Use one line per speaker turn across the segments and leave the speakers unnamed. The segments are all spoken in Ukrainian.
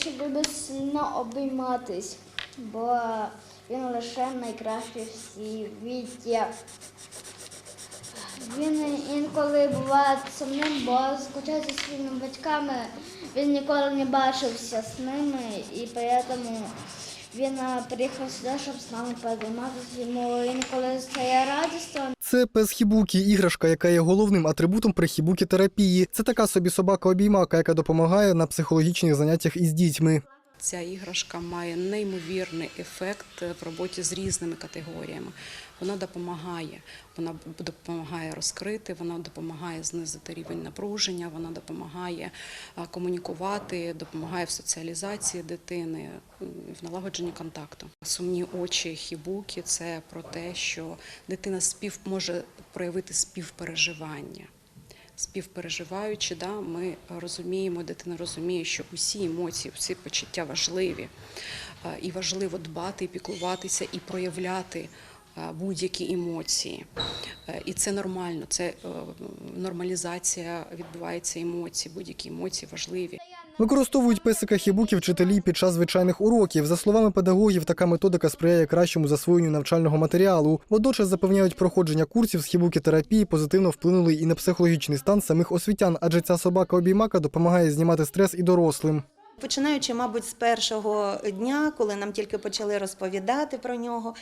ще любить сильно обійматись, бо він лише найкращий в світі. Він інколи буває сумним, бо скучає зі своїми батьками. Він ніколи не бачився з ними, і тому він е, приїхав сюди, щоб з нами подиматися. Йому інколи стає радісно.
Це пес Хібукі, іграшка, яка є головним атрибутом при хібукі терапії. Це така собі собака-обіймака, яка допомагає на психологічних заняттях із дітьми.
Ця іграшка має неймовірний ефект в роботі з різними категоріями. Вона допомагає, вона допомагає розкрити, вона допомагає знизити рівень напруження, вона допомагає комунікувати, допомагає в соціалізації дитини, в налагодженні контакту. Сумні очі хібуки це про те, що дитина спів може проявити співпереживання співпереживаючи, да, ми розуміємо, дитина розуміє, що усі емоції, всі почуття важливі, Е, і важливо дбати, і піклуватися, і проявляти е, будь-які емоції. Е, І це нормально, це нормалізація відбувається емоцій, будь-які емоції важливі.
Використовують песика хібукі вчителі під час звичайних уроків. За словами педагогів, така методика сприяє кращому засвоєнню навчального матеріалу. Водночас запевняють, проходження курсів з хібукі терапії позитивно вплинули і на психологічний стан самих освітян, адже ця собака-обіймака допомагає знімати стрес і дорослим.
Починаючи, мабуть, з першого дня, коли нам тільки почали розповідати про нього,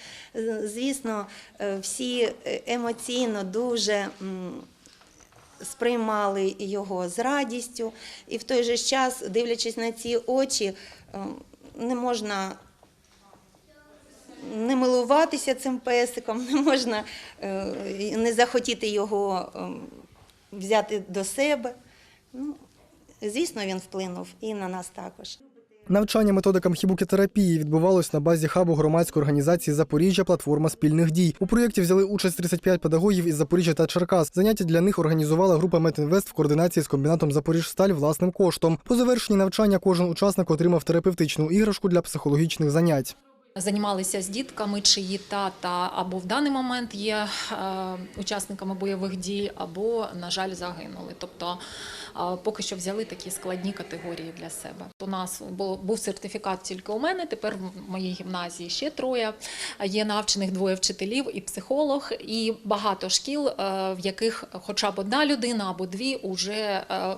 звісно, е, всі е, емоційно дуже сприймали його з радістю, і в той же час, дивлячись на ці очі, е, не можна не милуватися цим песиком, не можна е, не захотіти його е, взяти до себе. Ну, Звісно, він вплинув і на нас також.
Навчання методикам хібукітерапії відбувалось на базі хабу громадської організації Запоріжжя Платформа спільних дій. У проєкті взяли участь 35 педагогів із Запоріжжя та Черкас. Заняття для них організувала група Метінвест в координації з комбінатом Запоріжсталь власним коштом. По завершенні навчання кожен учасник отримав терапевтичну іграшку для психологічних занять.
Займалися з дітками, чиї тата або в даний момент є е, учасниками бойових дій, або, на жаль, загинули. Тобто поки що взяли такі складні категорії для себе. У нас був сертифікат тільки у мене. Тепер в моїй гімназії ще троє. Є навчених двоє вчителів і психолог, і багато шкіл, е, в яких хоча б одна людина або дві вже е,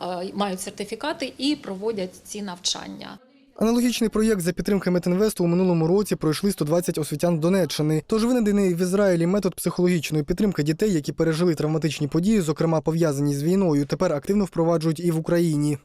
е, мають сертифікати і проводять ці навчання.
Аналогічний проєкт за підтримки Метінвесту у минулому році пройшли 120 освітян Донеччини. Тож винайдений в Ізраїлі метод психологічної підтримки дітей, які пережили травматичні події, зокрема пов'язані з війною, тепер активно впроваджують і в Україні.